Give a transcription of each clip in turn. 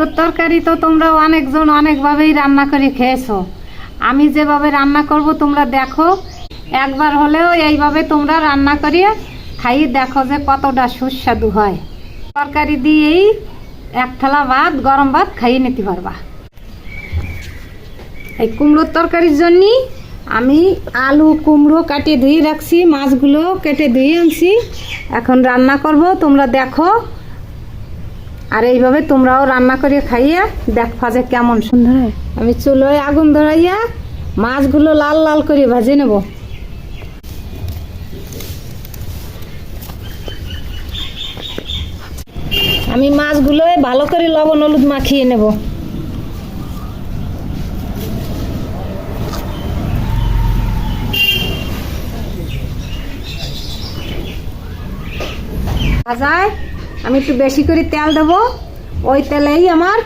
কুমড়োর তরকারি তো তোমরা অনেকজন অনেকভাবেই রান্না করে খেয়েছো। আমি যেভাবে রান্না করব তোমরা দেখো। একবার হলেও এইভাবে তোমরা রান্না করিয়ে খাইয়ে দেখো যে কতটা সুস্বাদু হয়। তরকারি দিয়েই এক থালা ভাত, গরম ভাত খাইয়ে নিতে পারবা। এই কুমড়োর তরকারির জন্য আমি আলু, কুমড়ো কাটিয়ে ধুয়ে রাখছি, মাছগুলো কেটে ধুয়ে আনছি। এখন রান্না করব, তোমরা দেখো। আর এইভাবে তোমরাও রান্না করে খাইয়া দেখবা যে কেমন সুন্দর আমি চুলোয় আগুন ধরাইয়া মাছগুলো লাল লাল করে ভাজে নেব। আমি মাছগুলো ভালো করে লবণ হলুদ মাখিয়ে নেব। ভাজায় আমি একটু বেশি করে তেল দেবো, ওই তেলেই আমার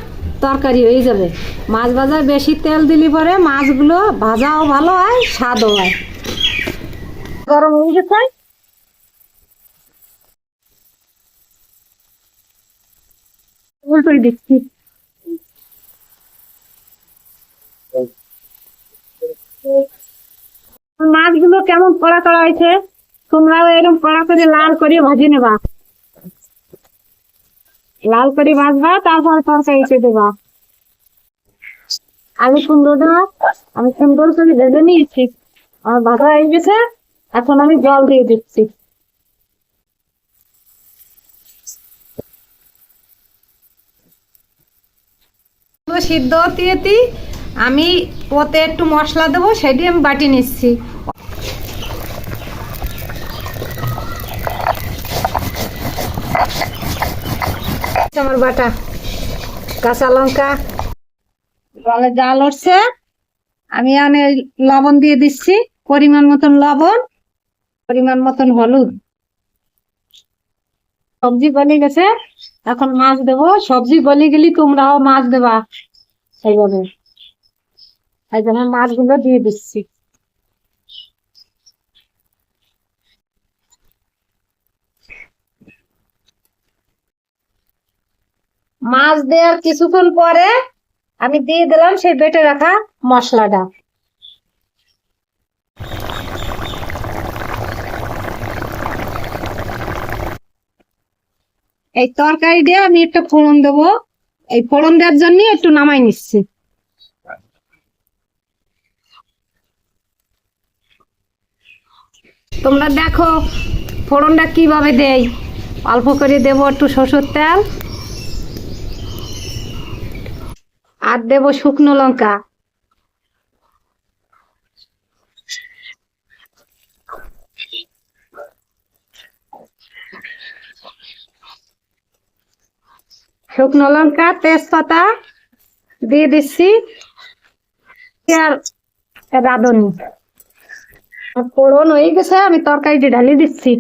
তরকারি হয়ে যাবে। মাছ ভাজায় বেশি তেল দিলে পরে মাছগুলো ভাজাও ভালো হয়, স্বাদও হয়। গরম হয়ে গেছে। মাছগুলো কেমন কড়া করা হয়েছে? তোমরাও এরকম কড়া করে লাল করে ভাজি নেবা। লাল করে ভাজবা তারপর তরকারিতে দেবা। আমি সুন্দরটা আমি সুন্দর করে ভেজে নিয়েছি। আমার ভাজা হয়ে গেছে, এখন আমি জল দিয়ে দিচ্ছি। সিদ্ধ দিয়েছি আমি ওতে একটু মশলা দেবো, সেটি আমি বাটি নিচ্ছি। আমার বাটা। কাঁচা লঙ্কা। জলে জাল উঠছে আমি আনে লবণ দিয়ে দিচ্ছি। পরিমাণ মতন লবণ, পরিমাণ মতন হলুদ। সবজি গলে গেছে। এখন মাছ দেবো। সবজি গলে গেলি তোমরাও মাছ দেবা। সেইভাবে। এই জন্য মাছগুলো দিয়ে দিচ্ছি। মাছ দেওয়ার কিছুক্ষণ পরে আমি দিয়ে দিলাম সেই বেটে রাখা মশলাটা। এই তরকারি দিয়ে আমি একটু ফোড়ন দেবো। এই ফোড়ন দেওয়ার জন্য একটু নামাই নিচ্ছি। তোমরা দেখো ফোড়নটা কীভাবে দেই। অল্প করে দেবো একটু সরষের তেল। আর দেবো শুকনো লঙ্কা। শুকনো লঙ্কা, তেজপাতা দিয়ে দিচ্ছি। আর রাঁধুনি। ফোড়ন হয়ে গেছে, আমি তরকারিটি ঢালি দিচ্ছি।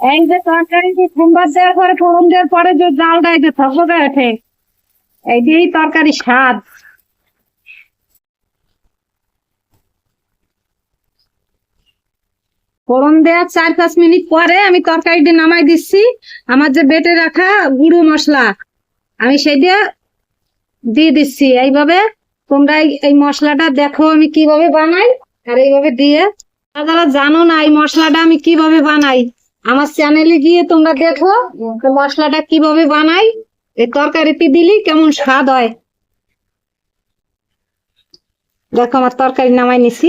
এই যে তরকারিটি সোমবার দেওয়ার পরে ফোড়ন দেওয়ার পরে যে জালটা এই যে থকথকে ওঠে, এই দিয়েই তরকারি স্বাদ। ফোড়ন দেওয়ার চার পাঁচ মিনিট পরে আমি তরকারিটি নামাই দিচ্ছি। আমার যে বেটে রাখা গুঁড়ো মশলা, আমি সেইটা দিয়ে দিয়ে দিচ্ছি। এইভাবে তোমরা এই- মশলাটা দেখো আমি কীভাবে বানাই, আর এইভাবে দিয়ে যারা জানো না এই মশলাটা আমি কীভাবে বানাই আমার চ্যানেলে গিয়ে তোমরা দেখো মশলাটা কীভাবে বানাই। এই তরকারিতে দিলি কেমন স্বাদ হয়। দেখো আমার তরকারি নামাই নিছি।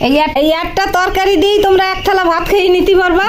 এই এক- এই একটা তরকারি দিয়েই তোমরা এক থালা ভাত খেয়ে নিতে পারবা।